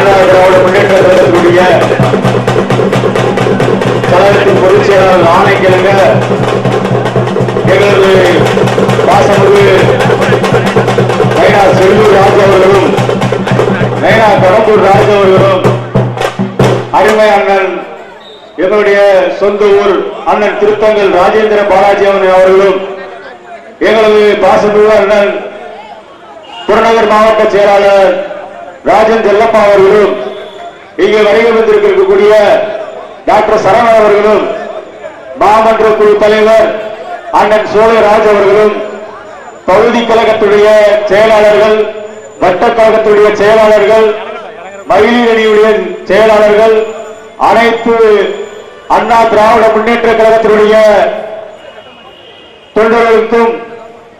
அண்ணா திராவிட முன்னேற்ற கழகத்தினுடைய கழகத்தின் பொதுச் செயலாளர் ஆணைக்கிழங்க எங்களது பாசமிகு மைனா செல்லூர் ராஜ் அவர்களும் மைனா கடம்பூர் ராஜ் அவர்களும் அருமை அண்ணன் எங்களுடைய சொந்த ஊர் அண்ணன் திருத்தங்கள் ராஜேந்திர பாலாஜி அவர்களும் எங்களது பாசமிகு அண்ணன் புறநகர் மாவட்ட செயலாளர் ராஜன் செல்லப்பா அவர்களும் இங்கே வருகை வந்திருக்கக்கூடிய டாக்டர் சரவணன் அவர்களும் மாமன்ற குழு தலைவர் அண்ணன் சோழராஜ் அவர்களும் பகுதி கழகத்துடைய செயலாளர்கள் வட்ட கழகத்துடைய செயலாளர்கள் மகளிர் செயலாளர்கள் அனைத்து அண்ணா திராவிட முன்னேற்ற கழகத்தினுடைய தொண்டர்களுக்கும்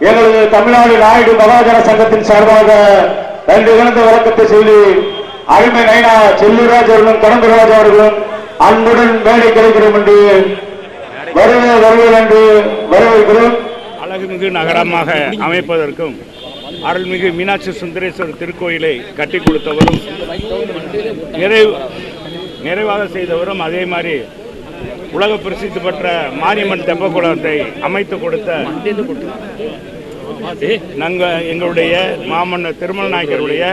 எங்களது தமிழ்நாடு நாயுடு மகாஜன சங்கத்தின் சார்பாக நன்றி கலந்த வழக்கத்தை சொல்லி அருமை நைனா செல்லூராஜ் அவர்களும் கடம்பராஜ் அவர்களும் அன்புடன் மேடை கிடைக்கிறோம் என்று வருக வருவது என்று வரவேற்கிறோம். அழகுமிகு நகரமாக அமைப்பதற்கும் அருள்மிகு மீனாட்சி சுந்தரேஸ்வரர் திருக்கோயிலை கட்டி கொடுத்தவரும் நிறைவு நிறைவாக செய்தவரும் அதே மாதிரி உலக பிரசித்தி பெற்ற மாரியம்மன் தெப்பக்குளத்தை அமைத்து கொடுத்த நாங்கள் எங்களுடைய மாமன்னர் திருமல நாயக்கருடைய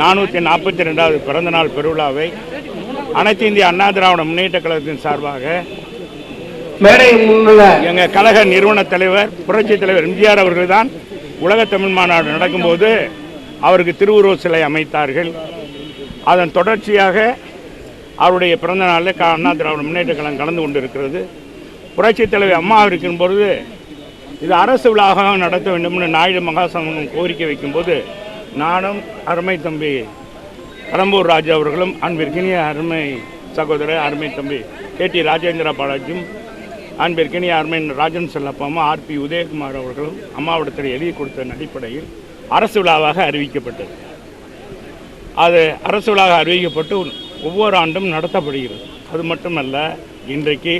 நானூற்றி நாற்பத்தி ரெண்டாவது பிறந்தநாள் பெருவிழாவை அனைத்து இந்திய அண்ணா திராவிட முன்னேற்ற கழகத்தின் சார்பாக மேடை முன்னுள்ள எங்க கழக நிறுவன தலைவர் புரட்சி தலைவர் எம்ஜிஆர் அவர்கள் தான் உலக தமிழ் மாநாடு நடக்கும்போது அவருக்கு திருவுருவ சிலை அமைத்தார்கள். அதன் தொடர்ச்சியாக அவருடைய பிறந்த நாளில் அண்ணா திராவிட முன்னேற்ற கழகம் கலந்து கொண்டிருக்கிறது. புரட்சி தலைவர் அம்மா இருக்கும் பொழுது இது அரசு விழாவாக நடத்த வேண்டும்னு நாயுடு மகாசங்கம் கோரிக்கை வைக்கும்போது நானும் அருமை தம்பி கடம்பூர் ராஜா அவர்களும் அன்பிற்கினிய அருமை சகோதரர் அருமை தம்பி கே டி ராஜேந்திர பாலாஜியும் அன்பிற்கினிய அருமை ராஜன் செல்லப்பாமா ஆர்பி உதயகுமார் அவர்களும் அம்மாவிடத்தில் எழுதி கொடுத்த அடிப்படையில் அரசு விழாவாக அறிவிக்கப்பட்டது. அது அரசு விழாவாக அறிவிக்கப்பட்டு ஒவ்வொரு ஆண்டும் நடத்தப்படுகிறது. அது மட்டுமல்ல இன்றைக்கு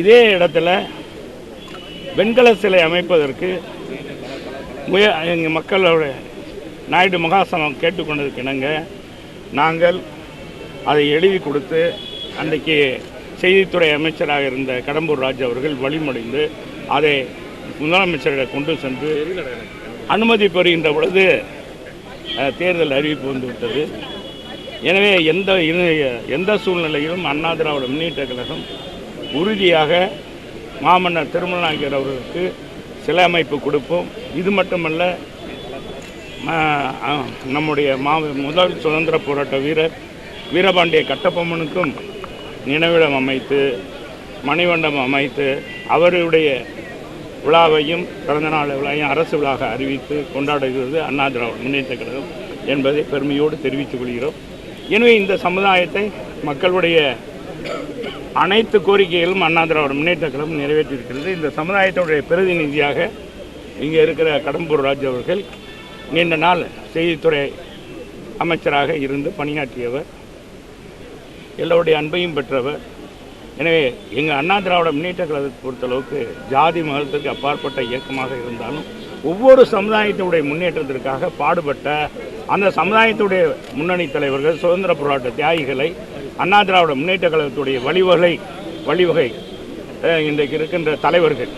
இதே இடத்துல வெண்கல சிலை அமைப்பதற்கு முய எங்கள் மக்களோட நாயுடு மகாசனம் கேட்டுக்கொண்டதுக்கு நாங்கள் அதை எழுதி கொடுத்து அன்றைக்கு செய்தித்துறை அமைச்சராக இருந்த கடம்பூர் ராஜ் அவர்கள் வழிமொழிந்து அதை முதலமைச்சரிடம் கொண்டு சென்று அனுமதி பெறுகின்ற பொழுது தேர்தல் அறிவிப்பு வந்துவிட்டது. எனவே எந்த எந்த சூழ்நிலையிலும் அண்ணா திராவிட முன்னேற்ற கழகம் உறுதியாக மாமன்னர் திருமலநாயக்கர் அவர்களுக்கு சிலை அமைப்பு கொடுப்போம். இது மட்டுமல்ல நம்முடைய மா முதல் சுதந்திர போராட்ட வீரர் வீரபாண்டிய கட்டபொம்மனுக்கும் நினைவிடம் அமைத்து மணிமண்டபம் அமைத்து அவருடைய விழாவையும் பிறந்தநாள் விழாவையும் அரசு விழாக அறிவித்து கொண்டாடுகிறது அண்ணா திராவிட முன்னேற்ற கழகம் என்பதை பெருமையோடு தெரிவித்துக் கொள்கிறோம். எனவே இந்த சமுதாயத்தை மக்களுடைய அனைத்து கோரிக்கைகளும் அண்ணா திராவிட முன்னேற்ற கழகம் நிறைவேற்றியிருக்கிறது. இந்த சமுதாயத்தினுடைய பிரதிநிதியாக இங்கே இருக்கிற கடம்பூர் ராஜ் அவர்கள் நீண்ட நாள் செய்தித்துறை அமைச்சராக இருந்து பணியாற்றியவர். எல்லோருடைய அன்பையும் பெற்றவர். எனவே எங்கள் அண்ணா திராவிட முன்னேற்ற கழகத்தை பொறுத்தளவுக்கு ஜாதி மதத்துக்கு அப்பாற்பட்ட இயக்கமாக இருந்தாலும் ஒவ்வொரு சமுதாயத்தினுடைய முன்னேற்றத்திற்காக பாடுபட்ட அந்த சமுதாயத்துடைய முன்னணி தலைவர்கள் சுதந்திர போராட்ட தியாகிகளை அண்ணா திராவிட முன்னேற்ற கழகத்துடைய வழிவகை வழிவகை இன்றைக்கு இருக்கின்ற தலைவர்கள்.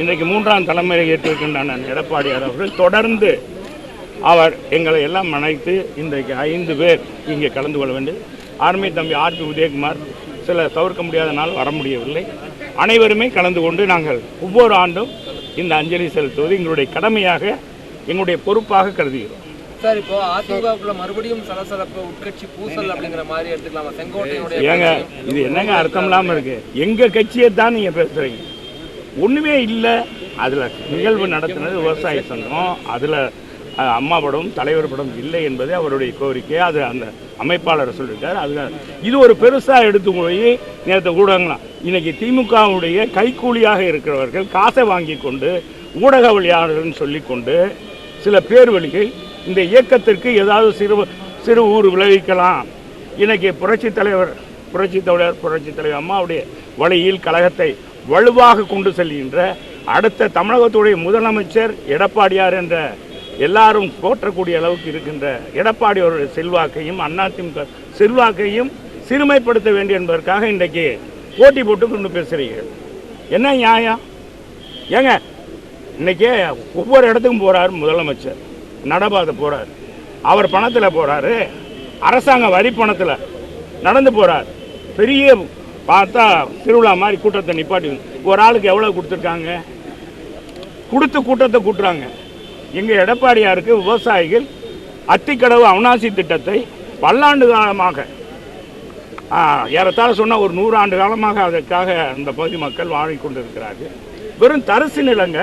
இன்றைக்கு மூன்றாம் தலைமையை ஏற்றிருக்கின்ற அண்ணன் எடப்பாடியார் அவர்கள். தொடர்ந்து அவர் எங்களை எல்லாம் அணைத்து இன்றைக்கு ஐந்து பேர் இங்கே கலந்து கொள்ள வேண்டும். ஆர்மி தம்பி ஆர்பி உதயகுமார் சில தவிர்க்க முடியாத நாள் வர முடியவில்லை. அனைவருமே கலந்து கொண்டு நாங்கள் ஒவ்வொரு ஆண்டும் இந்த அஞ்சலி செலுத்துவது எங்களுடைய கடமையாக எங்களுடைய பொறுப்பாக கருதுகிறோம். சார் இப்போ அதிமுகவுக்குள்ள மறுபடியும் சலசலப்பு உட்கட்சி பூசல் அப்படிங்கிற மாதிரி எடுத்துக்கலாமா? செங்கோட்டையினுடைய ஏங்க இது என்னங்க அர்த்தம் இல்லாமல் இருக்கு? எங்க கட்சியை தான் நீங்க பேசுறீங்க? ஒண்ணுமே இல்லை. அதுல நிகழ்வு நடத்தினது விவசாய சங்கம். அதுல அம்மா படம் தலைவர் படம் இல்லை என்பது அவருடைய கோரிக்கை. அது அந்த அமைப்பாளர் சொல்லியிருக்காரு அது இது ஒரு பெருசா எடுத்து போய் நேற்று ஊடகங்களாம் இன்னைக்கு திமுகவுடைய கைக்கூலியாக இருக்கிறவர்கள் காசை வாங்கி கொண்டு ஊடகவியலாளர்கள் சொல்லிக்கொண்டு சில பேர் வழிகள் இந்த இயக்கத்திற்கு ஏதாவது சிறு சிறு ஊர் விளைவிக்கலாம். இன்றைக்கி புரட்சி தலைவர் புரட்சி தலைவர் புரட்சி தலைவர் அம்மாவுடைய வழியில் கழகத்தை வலுவாக கொண்டு செல்கின்ற அடுத்த தமிழகத்துடைய முதலமைச்சர் எடப்பாடியார் என்ற எல்லாரும் போற்றக்கூடிய அளவுக்கு இருக்கின்ற எடப்பாடி அவருடைய செல்வாக்கையும் அதிமுக செல்வாக்கையும் சிறுமைப்படுத்த வேண்டும் என்பதற்காக இன்றைக்கு போட்டி போட்டு கொண்டு பேசுகிறீர்கள். என்ன நியாயம்? ஏங்க இன்றைக்கே ஒவ்வொரு இடத்துக்கும் போகிறார் முதலமைச்சர். நடபாத போறாரு. அவர் பணத்தில் போறாரு. அரசாங்க வரி பணத்தில் நடந்து போகிறார் பெரிய பார்த்தா திருவிழா மாதிரி கூட்டத்தை நிப்பாட்டி ஒரு ஆளுக்கு எவ்வளோ கொடுத்துருக்காங்க? கொடுத்து கூட்டத்தை கூட்டுறாங்க. எங்கள் எடப்பாடியாருக்கு விவசாயிகள் அத்திக்கடவு அவனாசி திட்டத்தை பல்லாண்டு காலமாக ஏறத்தாழ சொன்னால் ஒரு நூறு ஆண்டு காலமாக அதற்காக அந்த பகுதி மக்கள் வாழிக் கொண்டிருக்கிறார்கள். வெறும் தரிசு நிலங்க.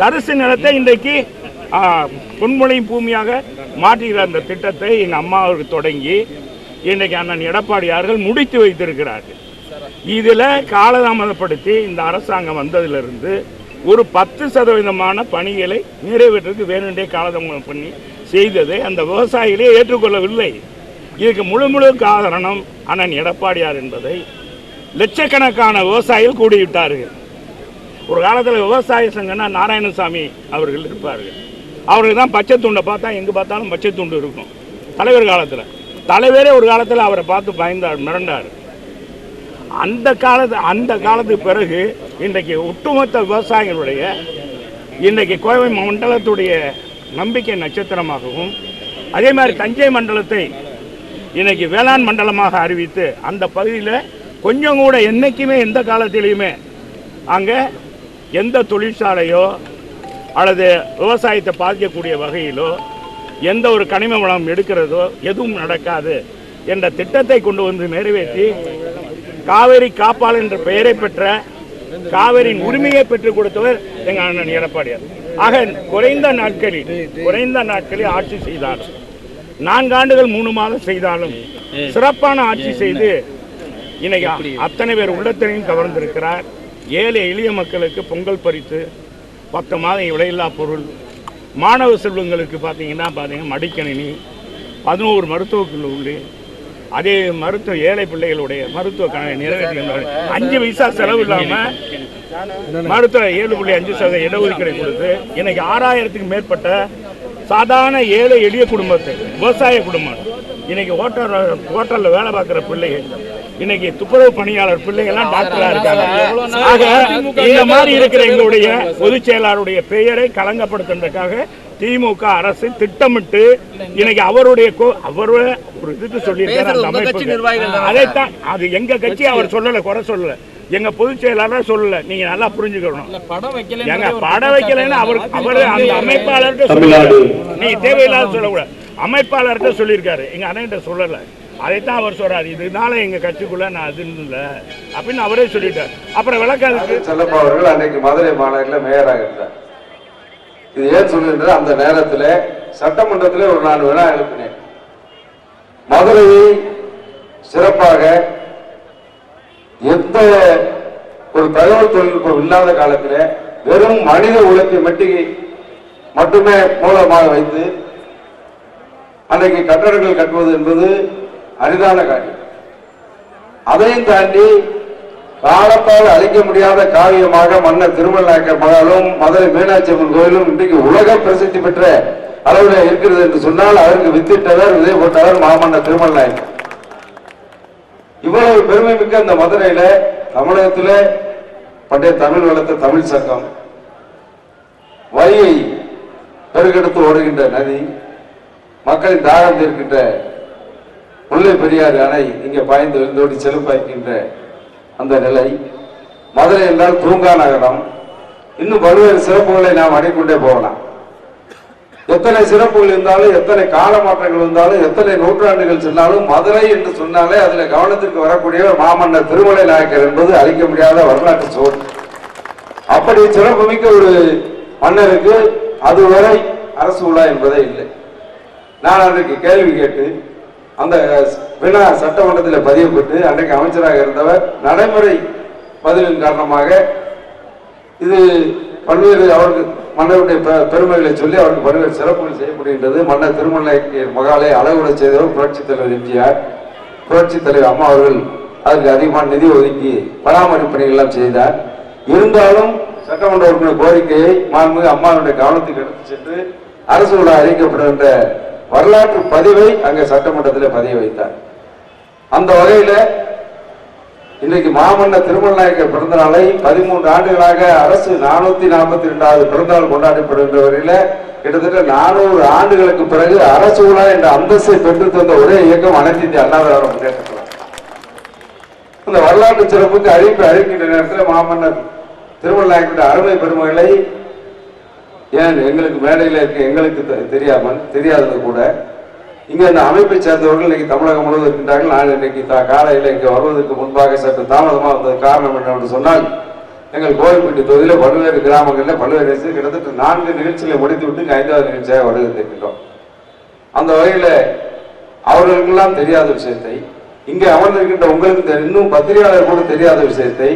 தரிசு நிலத்தை இன்றைக்கு ஆ, பொன்முனை பூமியாக மாற்றுகிற அந்த திட்டத்தை எங்கள் அம்மாவுக்கு தொடங்கி இன்றைக்கு அண்ணன் எடப்பாடியார்கள் முடித்து வைத்திருக்கிறார்கள். இதில் காலதாமதப்படுத்தி இந்த அரசாங்கம் வந்ததிலிருந்து ஒரு பத்து சதவீதமான பணிகளை நிறைவேற்றுக்கு வேணுண்டே காலதாமதம் பண்ணி செய்ததை அந்த விவசாயிகளே ஏற்றுக்கொள்ளவில்லை. இதுக்கு முழு முழு காரணம் அண்ணன் எடப்பாடியார் என்பதை லட்சக்கணக்கான விவசாயிகள் கூடிவிட்டார்கள். ஒரு காலத்தில் விவசாய சங்கம்னா நாராயணசாமி அவர்கள் இருப்பார்கள். அவருக்கு தான் பச்சை துண்டை பார்த்தா எங்கே பார்த்தாலும் பச்சை துண்டு இருக்கும். தலைவர் காலத்தில். தலைவரே ஒரு காலத்தில் அவரை பார்த்து பயந்தார் மிரண்டார். அந்த காலத்து அந்த காலத்துக்கு பிறகு இன்றைக்கு ஒட்டுமொத்த விவசாயிகளுடைய இன்றைக்கு கோவை மண்டலத்துடைய நம்பிக்கை நட்சத்திரமாகவும் அதே மாதிரி தஞ்சை மண்டலத்தை இன்றைக்கி வேளாண் மண்டலமாக அறிவித்து அந்த பகுதியில் கொஞ்சம் கூட என்றைக்குமே எந்த காலத்திலையுமே அங்கே எந்த தொழிற்சாலையோ அல்லது விவசாயத்தை பாதிக்கக்கூடிய வகையிலோ எந்த ஒரு கனிம வளம் எடுக்கிறதோ எதுவும் நடக்காது என்ற திட்டத்தை கொண்டு வந்து நிறைவேற்றி காவேரி காப்பாளர் என்ற பெயரை பெற்ற காவிரியின் உரிமையை பெற்றுக் கொடுத்தவர் எங்க அண்ணன் எடப்பாடியார். ஆக குறைந்த நாட்களில் குறைந்த நாட்களில் ஆட்சி செய்தாலும் நான்கு ஆண்டுகள் மூணு மாதம் செய்தாலும் சிறப்பான ஆட்சி செய்து இன்னைக்கு அத்தனை பேர் உள்ளத்தினையும் கவர்ந்திருக்கிறார். ஏழை எளிய மக்களுக்கு பொங்கல் பறித்து பத்து மாதம் விலையில்லா பொருள். மாணவ செல்வங்களுக்கு பார்த்தீங்கன்னா பார்த்தீங்கன்னா மடிக்கணினி பதினோரு மருத்துவக் கல்லூரி அதே மருத்துவ ஏழை பிள்ளைகளுடைய மருத்துவ கணக்கை அஞ்சு பைசா செலவு இல்லாமல் மருத்துவ ஏழு புள்ளி அஞ்சு சதவீத இடஒதுக்கீடு கொடுத்து இன்னைக்கு ஆறாயிரத்துக்கு மேற்பட்ட சாதாரண ஏழை எளிய குடும்பத்தை விவசாய குடும்பம். இன்னைக்கு ஹோட்டல் ஹோட்டலில் வேலை பார்க்குற பிள்ளைகள் இன்னைக்கு துப்புரவு பணியாளர் பிள்ளைகள்லாம் டாக்டரா இருக்காங்க. ஆக இந்த மாதிரி இருக்கிற எங்களுடைய பொதுச் செயலாளருடைய பெயரை களங்கப்படுத்துறதுக்காக திமுக அரசு திட்டமிட்டு இன்னைக்கு அவருடைய கோ- அவரோட ஒரு இதுக்கு சொல்லியிருக்காரு அந்த தானே? அதைத்தான் அது எங்க கட்சி அவர் சொல்லல குறை சொல்லல. எங்க பொதுச் செயலாளர் சொல்லல. நீங்க நல்லா புரிஞ்சுக்கணும். ஏங்க படம் வைக்கலைன்னு அவர் அவர் அந்த அமைப்பாளர்கிட்ட தமிழ்நாடு. சொல்லிருக்காரு நீ தேவையில்லாத சொல்லக்கூடாது. அமைப்பாளர்கிட்ட சொல்லியிருக்காரு. எங்கள் அண்ணன்கிட்ட சொல்லலை. அதைத்தான் அவர் சொல்றாரு. இதனால எங்க கட்சிக்குள்ள நான் அது இல்லை. அப்படின்னு அவரே சொல்லிட்டார். அப்புறம் விளக்காதுக்கு செல்லப்பா அவர்கள் அன்னைக்கு மதுரை மாநகரில் மேயராக இருந்தார் இது ஏன் சொல்லுகின்ற அந்த நேரத்தில் சட்டமன்றத்தில் ஒரு நான் வினா எழுப்பினேன். மதுரையை சிறப்பாக எந்த ஒரு தகவல் தொழில்நுட்பம் இல்லாத காலத்தில் வெறும் மனித உழைப்பை மட்டும் மட்டுமே மூலமாக வைத்து அன்றைக்கு கட்டடங்கள் கட்டுவது என்பது அரிதான காரியம். அதையும் தாண்டி காலத்தால் அழிக்க முடியாத காவியமாக மன்னர் திருமலாக்கர் மகாலும் மதுரை மீனாட்சி அம்மன் கோயிலும் இன்றைக்கு உலக பிரசித்தி பெற்ற அளவில் இருக்கிறது என்று சொன்னால் அதற்கு வித்திட்டவர் விதை போட்டவர் மாமன்னர் திருமலாயக்கர் இவ்வளவு பெருமை மிக்க இந்த மதுரையில தமிழகத்தில் பண்டைய தமிழ் வளர்த்த தமிழ் சங்கம் வையை பெருக்கெடுத்து ஓடுகின்ற நதி மக்களின் தாகம் தீர்க்கின்ற முல்லை பெரியாறு அணை இங்கே பாய்ந்து விழுந்தோடி செலுப்பாய்க்கின்ற அந்த நிலை. மதுரை என்றால் தூங்கா நகரம். இன்னும் பல்வேறு சிறப்புகளை நாம் அடைக்கொண்டே போகலாம். எத்தனை சிறப்புகள் இருந்தாலும் எத்தனை கால மாற்றங்கள் இருந்தாலும் எத்தனை நூற்றாண்டுகள் சென்றாலும் மதுரை என்று சொன்னாலே அதில் கவனத்திற்கு வரக்கூடிய மாமன்னர் திருமலை நாயக்கர் என்பது அழிக்க முடியாத வரலாற்று சோறு அப்படி சிறப்புமிக்க ஒரு மன்னருக்கு அதுவரை அரசு உலா என்பதே இல்லை. நான் அன்றைக்கு கேள்வி கேட்டு அந்த வினா சட்டமன்றத்தில் பதியப்பட்டு அன்றைக்கு அமைச்சராக இருந்தவர் நடைமுறை பதிவின் காரணமாக இது பல்வேறு அவருக்கு மன்னருடைய பெ- பெருமைகளை சொல்லி அவருக்கு பல்வேறு சிறப்புகள் செய்யப்படுகின்றது. மன்னர் திருமலை மகாலை அளவுட செய்தவர் புரட்சித் தலைவர் எம்ஜிஆர். புரட்சித் தலைவர் அம்மா அவர்கள் அதற்கு அதிகமான நிதி ஒதுக்கி பராமரிப்பு பணிகள்லாம் எல்லாம் செய்தார். இருந்தாலும் சட்டமன்ற உறுப்பினர் கோரிக்கையை மாண்புமிகு அம்மாவுடைய கவனத்துக்கு எடுத்து சென்று அரசு அறிவிக்கப்படுகின்ற வரலாற்று பதிவை அங்கே சட்டமன்றத்தில் பதிய வைத்தார். அந்த வகையில் இன்றைக்கு மாமன்னர் திருமலநாயக்கர் பிறந்த நாளை பதிமூன்று ஆண்டுகளாக அரசு நானூத்தி நாற்பத்தி ரெண்டாவது பிறந்தநாள் கொண்டாடப்படுகின்ற வரையில கிட்டத்தட்ட நானூறு ஆண்டுகளுக்கு பிறகு அரசு உலா என்ற அந்தஸ்தை பெற்று தந்த ஒரே இயக்கம் அனைத்து இந்திய அண்ணா முன்னேற்றம் இந்த வரலாற்று சிறப்புக்கு அறிவிப்பு அறிவிக்கின்ற நேரத்தில் மாமன்னர் திருமலநாயக்கருடைய அருமை பெருமைகளை ஏன் எங்களுக்கு மேடையில் இருக்க எங்களுக்கு தெ- தெரியாமல் தெரியாதது கூட. இங்கே இந்த அமைப்பை சேர்ந்தவர்கள் இன்னைக்கு தமிழகம் முழுவதும் இருக்கின்றார்கள். நான் இன்னைக்கு தா- காலையில் இங்கே வருவதற்கு முன்பாக சற்று தாமதமாக வந்தது காரணம் என்னவென்று சொன்னால் எங்கள் கோவில்பட்டி தொகுதியில் பல்வேறு கிராமங்களில் பல்வேறு நிகழ்ச்சி கிட்டத்தட்ட நான்கு நிகழ்ச்சிகளை முடித்து விட்டு ஐந்தாவது நிகழ்ச்சியாக வருகின்றோம் அந்த வகையில் அவர்களுக்கெல்லாம் தெரியாத விஷயத்தை இங்கே அமர்ந்திருக்கின்ற உங்களுக்கு இன்னும் பத்திரிகையாளர் கூட தெரியாத விஷயத்தை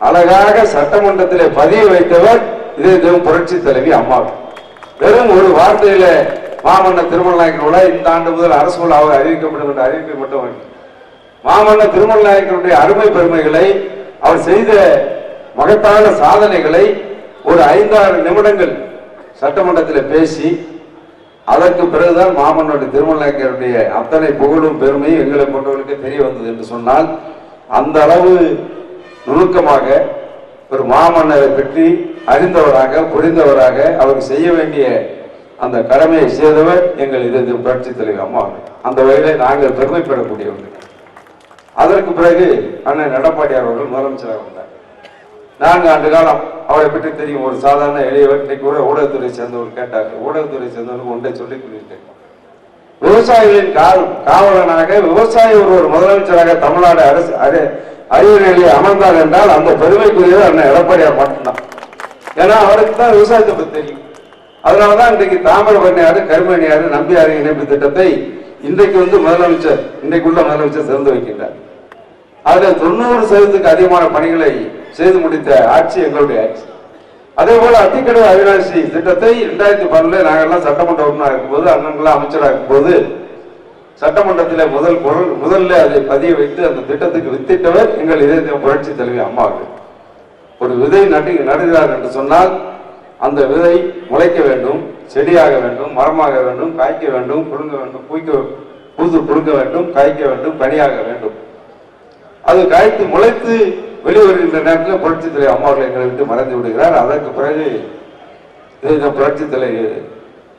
அழகாக சட்டமன்றத்திலே பதிய வைத்தவர் இது தெய்வம் புரட்சி தலைவி அம்மா. வெறும் ஒரு வார்த்தையில மாமன்னர் திருமலநாயக்கர் விழா இந்த ஆண்டு முதல் அரசு அவர் அறிவிக்கப்படும் என்ற அறிவிப்பை மட்டும் மாமன்ன மாமன்னர் திருமலநாயக்கருடைய அருமை பெருமைகளை அவர் செய்த மகத்தான சாதனைகளை ஒரு ஐந்தாறு நிமிடங்கள் சட்டமன்றத்தில் பேசி அதற்கு பிறகுதான் மாமன்னுடைய திருமலநாயக்கருடைய அத்தனை புகழும் பெருமையும் எங்களை கொண்டவர்களுக்கு தெரிய வந்தது என்று சொன்னால் அந்த அளவு நுணுக்கமாக ஒரு மாமன்னரை பற்றி அறிந்தவராக புரிந்தவராக அவருக்கு செய்ய வேண்டிய அந்த கடமையை செய்தவர் எங்கள் இது புரட்சி தலைவர் அம்மா. அந்த வகையிலே நாங்கள் பெருமைப்படக்கூடியவர்கள். அதற்கு பிறகு அண்ணன் எடப்பாடியார் அவர்கள் முதலமைச்சராக வந்தார். நான்கு ஆண்டு காலம் அவரை பற்றி தெரியும். ஒரு சாதாரண எளியவர் இன்னைக்கு கூட ஊடகத்துறை சேர்ந்தவர் கேட்டார். ஊடகத்துறை சேர்ந்தவர்கள் ஒன்றை சொல்லிக் கொள்கிறேன் விவசாயிகளின் காவலனாக விவசாயி ஒருவர் முதலமைச்சராக தமிழ்நாடு அரசு அறிவு நிலையை அமர்ந்தார் என்றால் அந்த பெருமைக்குரியவர் அண்ணன் எடப்பாடியார் மட்டும்தான் ஏன்னா அவருக்கு தான் விவசாயத்தை பத்தி தெரியும். அதனாலதான் இன்றைக்கு தாமிரபரணியாறு கருமணியாறு நம்பியாறு இணைப்பு திட்டத்தை இன்றைக்கு வந்து முதலமைச்சர் இன்றைக்குள்ள முதலமைச்சர் திறந்து வைக்கின்றார். அதுல தொண்ணூறு சதவீதத்துக்கு அதிகமான பணிகளை செய்து முடித்த ஆட்சி எங்களுடைய ஆட்சி. அதே போல அத்திக்கடவு அவினாசி திட்டத்தை இரண்டாயிரத்தி பன்னெண்டுல நாங்கள்லாம் சட்டமன்ற உறுப்பினராக இருக்கும்போது அண்ணன்களாம் அமைச்சராக இருக்கும்போது சட்டமன்றத்திலே முதல் குரல் முதல்ல அதை பதிய வைத்து அந்த திட்டத்துக்கு வித்திட்டவர் எங்கள் இதய புரட்சி தலைவி அம்மாவுக்கு ஒரு விதை நட்டு நடுகிறார் என்று சொன்னால் அந்த விதை முளைக்க வேண்டும் செடியாக வேண்டும் மரமாக வேண்டும் காய்க்க வேண்டும் புழுங்க வேண்டும் பூய்க்க பூத்து புழுங்க வேண்டும் காய்க்க வேண்டும் பணியாக வேண்டும். அது காய்த்து முளைத்து வெளிவருகின்ற நேரத்தில் புரட்சி தலை அம்மாவர்கள் எங்களை விட்டு மறைந்து விடுகிறார். அதற்கு பிறகு இது புரட்சி தலை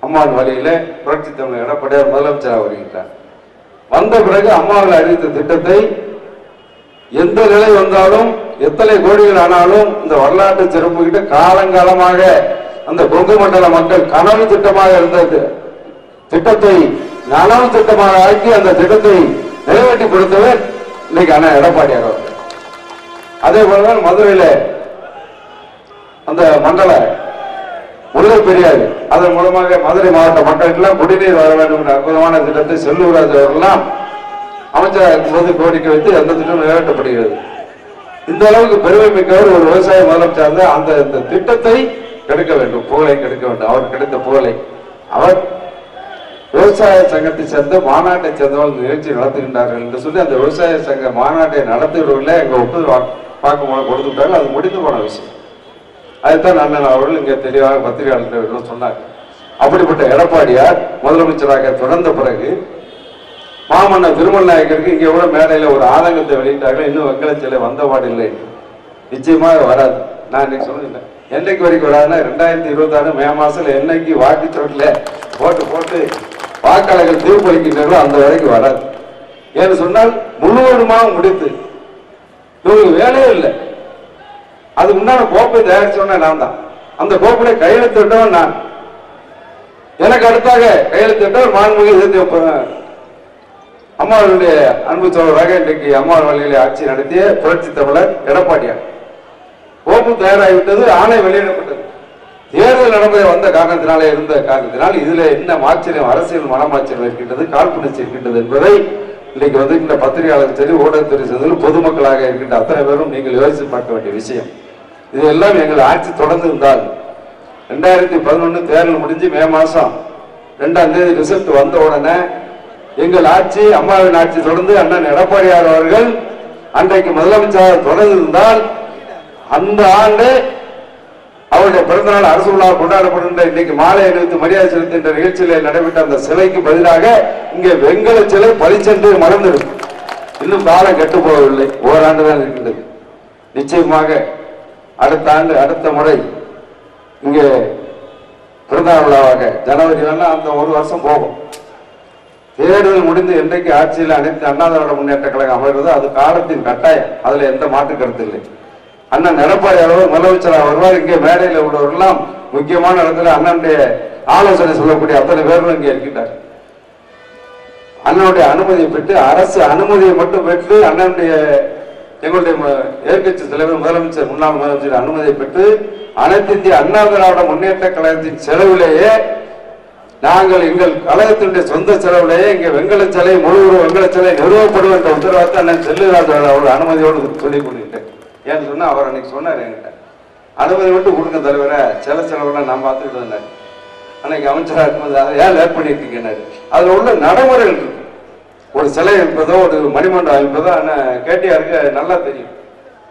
அம்மாவின் வழியில் புரட்சி தமிழர் எடப்பாடியார் முதலமைச்சராக வருகின்றார். வந்த பிறகு அம்மாவில் அறிவித்த திட்டத்தை எந்த நிலை வந்தாலும் எத்தனை கோடிகள் ஆனாலும் இந்த வரலாற்று சிறப்பு கிட்ட காலங்காலமாக அந்த கொங்கு மண்டல மக்கள் கனவு திட்டமாக இருந்த திட்டத்தை நனவு திட்டமாக ஆக்கி அந்த திட்டத்தை நிறைவேற்றி கொடுத்தவர் இன்னைக்கு அண்ணா எடப்பாடியார் அவர்கள். அதே போலதான் மதுரையில அந்த மண்டல முருகை பெரியாறு அதன் மூலமாக மதுரை மாவட்ட மக்களுக்கெல்லாம் குடிநீர் வர வேண்டும் என்ற அற்புதமான திட்டத்தை செல்லூராஜ் அவர்கள்லாம் அமைச்சராக போது கோரிக்கை வைத்து எந்த திட்டம் நிறைவேற்றப்படுகிறது. இந்த அளவுக்கு பெருமை மிக்கவர் ஒரு விவசாய முதலமைச்சர் இருந்தா அந்த இந்த திட்டத்தை கெடுக்க வேண்டும் புகழை கெடுக்க வேண்டும். அவர் கிடைத்த புகழை. அவர் விவசாய சங்கத்தை சேர்ந்த மாநாட்டை சேர்ந்தவர்கள் நிகழ்ச்சி நடத்துகின்றார்கள் என்று சொல்லி அந்த விவசாய சங்க மாநாட்டை நடத்துகிறவர்களே எங்க ஒப்புதல் பார்க்க மூலம் கொடுத்து விட்டார்கள். அது முடிந்து போன விஷயம். அதுதான் அண்ணன் அவர்கள் இங்கே தெளிவாக பத்திரிகையாளர்கள் சொன்னாங்க அப்படிப்பட்ட எடப்பாடியார் முதலமைச்சராக தொடர்ந்த பிறகு மாமன்னர் திருமல் நாயக்கருக்கு இங்கே கூட மேடையில் ஒரு ஆதங்கத்தை வெளியிட்டார்கள். இன்னும் வெங்கல சிலை வந்தபாடு இல்லை. நிச்சயமாக வராது. நான் இன்னைக்கு சொன்னேன் என்னைக்கு வரைக்கும் வராதுன்னா ரெண்டாயிரத்தி இருபத்தி ஆறு மே மாசத்துல என்னைக்கு வாக்குச்சோட்டில் போட்டு போட்டு வாக்காளர்கள் தீர்ப்பளிக்கின்றார்களோ அந்த வரைக்கும் வராது. ஏன்னு சொன்னால் முழுவதுமாக முடித்து இவங்களுக்கு வேலையே இல்லை. அது முன்னாடி கோப்பை தயாரிச்சவனே நான் தான். அந்த கோப்பையை கையெழுத்திட்டவன் நான். எனக்கு அடுத்தாக கையெழுத்திட்டவர் மாண்புமிகு அம்மாவர்களுடைய அன்பு சோழராக இன்றைக்கு அம்மா வழியிலே ஆட்சி நடத்திய புரட்சி தமிழர் எடப்பாடியார். கோப்பு தயாராகிவிட்டது ஆணை வெளியிடப்பட்டது. தேர்தல் நடைமுறை வந்த காரணத்தினாலே இருந்த காரணத்தினால் இதுல என்ன ஆச்சரியம் அரசியல் மனமாச்சரியம் இருக்கின்றது காழ்ப்புணர்ச்சி இருக்கின்றது என்பதை இன்னைக்கு வந்து இந்த பத்திரிகையாளர் சரி ஊடகத்துறை சரி பொதுமக்களாக இருக்கின்ற அத்தனை பேரும் நீங்கள் யோசித்து பார்க்க வேண்டிய விஷயம். இதெல்லாம் எங்கள் ஆட்சி தொடர்ந்து இருந்தால் ரெண்டாயிரத்தி பதினொன்று தேர்தல் முடிஞ்சு மே மாசம் ரெண்டாம் தேதி ரிசல்ட் வந்த உடனே எங்கள் ஆட்சி அம்மாவின் ஆட்சி தொடர்ந்து அண்ணன் எடப்பாடியார் அவர்கள் அன்றைக்கு முதலமைச்சர் தொடர்ந்திருந்தால் அந்த ஆண்டு அவருடைய பிறந்தநாள் அரசு விழா கொண்டாடப்படுகின்ற இன்னைக்கு மாலை அணிவித்து மரியாதை செலுத்துகின்ற நிகழ்ச்சியில் நடைபெற்ற அந்த சிலைக்கு பதிலாக இங்கே வெங்கல சிலை பளிச்சென்று மறந்துடும் இன்னும் காலம் கெட்டு போகவில்லை ஓராண்டு தான் இருக்கின்றது. நிச்சயமாக அடுத்த ஆண்டு அடுத்த முறை இங்கே பிறந்தநாள் விழாவாக ஜனவரி வேணா அந்த ஒரு வருஷம் போகும். தேர்தல் முடிந்து என்றைக்கு ஆட்சியில் அனைத்து அண்ணா திராவிட முன்னேற்ற கழகம் அமர்கிறதோ அது காலத்தின் கட்டாயம். அதுல எந்த மாற்று கருத்து இல்லை. அண்ணன் எடப்பாடி அளவு முதலமைச்சராக வருவார். இங்கே மேடையில் உள்ளவர்கள்லாம் முக்கியமான இடத்துல அண்ணனுடைய ஆலோசனை சொல்லக்கூடிய அத்தனை பேர்களும் இங்கே இருக்கின்றார். அண்ணனுடைய அனுமதியை பெற்று அரசு அனுமதியை மட்டும் பெற்று அண்ணனுடைய எங்களுடைய எதிர்கட்சி தலைவர் முதலமைச்சர் முன்னாள் முதலமைச்சர் அனுமதியை பெற்று அனைத்து இந்திய அண்ணா திராவிட முன்னேற்ற கழகத்தின் செலவிலேயே நாங்கள் எங்கள் கழகத்தினுடைய சொந்த செலவிலேயே இங்கே வெங்கல சிலை முழு வெங்கல சிலை நிறுவப்படும் என்ற உத்தரவாதத்தை அண்ணன் செல்லுராஜ் அவர்கள் அனுமதியோடு சொல்லி கொண்டிருக்கேன். ஏன்னு சொன்னா அவர் அன்னைக்கு சொன்னார் என்கிட்ட. அனுமதி மட்டும் கொடுங்க தலைவரை சில செலவெல்லாம் நான் பார்த்துட்டு வந்தேன். அன்னைக்கு அமைச்சராக இருக்கும்போது ஏன் லேட் பண்ணிட்டு இருக்கேன் அதில் உள்ள நடைமுறைகள் இருக்கு. ஒரு சிலை என்பதோ ஒரு மணிமண்டபம் என்பதோ அண்ணன் கேட்டியாருக்கு நல்லா தெரியும்.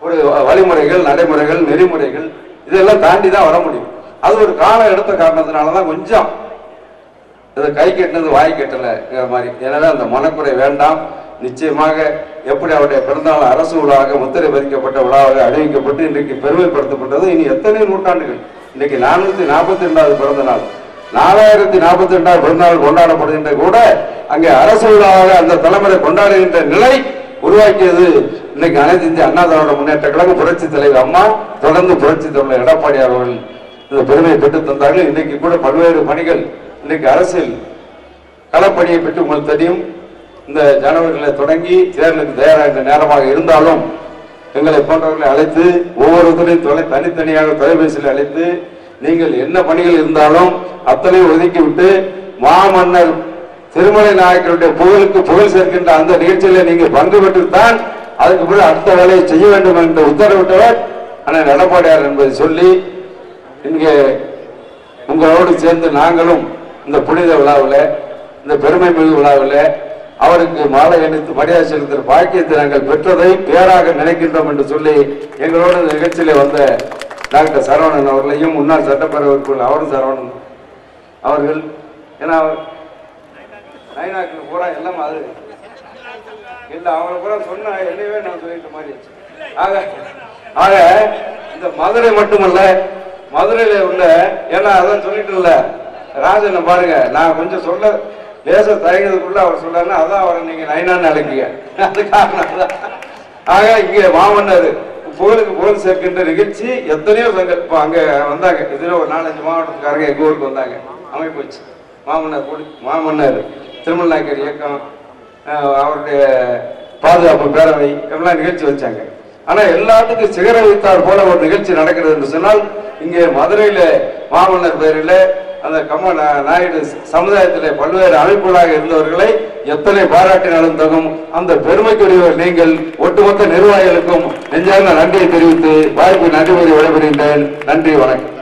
ஒரு வழிமுறைகள் நடைமுறைகள் நெறிமுறைகள் இதெல்லாம் தாண்டி தான் வர முடியும். அது ஒரு காலம் எடுத்த காரணத்தினால தான் கொஞ்சம் இது கை கெட்டினது வாய் கெட்டலைங்கிற மாதிரி. எனவே அந்த மனக்குறை வேண்டாம். நிச்சயமாக எப்படி அவருடைய பிறந்தநாள் அரசு விழாவாக முத்திரை பதிக்கப்பட்ட விழாவாக அறிவிக்கப்பட்டு இன்றைக்கு பெருமைப்படுத்தப்பட்டது. இனி எத்தனை நூற்றாண்டுகள்? இன்னைக்கு நானூத்தி நாற்பத்தி ரெண்டாவது பிறந்த நாள் நாலாயிரத்தி நாற்பத்தி ரெண்டாவது பிறந்தநாள் கொண்டாடப்படுகின்ற கூட அங்கே அரசு விழாவாக அந்த தலைமுறை கொண்டாடுகின்ற நிலை உருவாக்கியது இன்னைக்கு அனைத்து இந்திய அண்ணா திராவிட முன்னேற்ற கழகம் புரட்சி தலைவர் அம்மா தொடர்ந்து புரட்சி தலைவர் எடப்பாடி அவர்கள் இந்த பெருமையை பெற்று தந்தார்கள். இன்னைக்கு கூட பல்வேறு பணிகள் இன்றைக்கு அரசியல் களப்பணியை பற்றி உங்களுக்கு தெரியும். இந்த ஜனவரியில் தொடங்கி தேர்தலுக்கு தயாராகின்ற நேரமாக இருந்தாலும் எங்களை போன்றவர்களை அழைத்து ஒவ்வொருத்தரையும் தொலை தனித்தனியாக தொலைபேசியில் அழைத்து நீங்கள் என்ன பணிகள் இருந்தாலும் அத்தனையும் ஒதுக்கிவிட்டு மாமன்னர் திருமலை நாயக்கருடைய புகழுக்கு புகழ் சேர்க்கின்ற அந்த நிகழ்ச்சியில் நீங்கள் பங்கு பெற்றுத்தான் அதுக்கு பிறகு அடுத்த வேலையை செய்ய வேண்டும் என்று உத்தரவிட்டவர் ஆனால் எடப்பாடியார் என்பதை சொல்லி இங்கே உங்களோடு சேர்ந்து நாங்களும் இந்த புனித விழாவில் இந்த பெருமை மிகு விழாவில் அவருக்கு மாலை அணித்து மரியாதை செலுத்துகிற பாக்கியத்தை நாங்கள் பெற்றதை பேராக நினைக்கின்றோம் என்று சொல்லி எங்களோட இந்த வந்த டாக்டர் சரவணன் அவர்களையும் முன்னாள் சட்டப்பேரவை உறுப்பினர் அவரும் சரவணன் அவர்கள் ஏன்னா அவர் பூரா எல்லாம் அது. இல்லை அவரை பூரா சொன்ன என்னையவே நான் சொல்லிட்ட மாதிரி ஆக ஆக இந்த மதுரை மட்டுமல்ல மதுரையில் உள்ள ஏன்னா அதான் சொல்லிட்டு ராஜனை பாருங்க நான் கொஞ்சம் சொல்ல லேச தயங்குறதுக்குள்ள அவர் சொல்றாருன்னா அதான் அவரை நீங்க நைனான்னு அழைக்கீங்க அது காரணம் ஆக இங்க மாமன்னர் புகழுக்கு புகழ் சேர்க்கின்ற நிகழ்ச்சி எத்தனையோ இப்போ அங்க வந்தாங்க. இதுல ஒரு நாலஞ்சு மாவட்டத்துக்காரங்க எங்க ஊருக்கு வந்தாங்க. அமைப்பு வச்சு. மாமன்னர் கூடி மாமன்னர் திருமல் நாயக்கர் இயக்கம் அவருடைய பாதுகாப்பு பேரவை எல்லாம் நிகழ்ச்சி வச்சாங்க. ஆனா எல்லாத்துக்கும் சிகர வைத்தார் போல ஒரு நிகழ்ச்சி நடக்கிறது என்று சொன்னால் இங்கே மதுரையில மாமன்னர் பேரில் அந்த கம்ம நா- நாயுடு சமுதாயத்திலே பல்வேறு அமைப்புகளாக இருந்தவர்களை எத்தனை பாராட்டினாலும் தகும். அந்த பெருமைக்குரியவர் நீங்கள் ஒட்டுமொத்த நிர்வாகிகளுக்கும் நெஞ்சார்ந்த நன்றியை தெரிவித்து வாய்ப்பு நன்றி கூறி விடைபெறுகின்றேன். நன்றி வணக்கம்.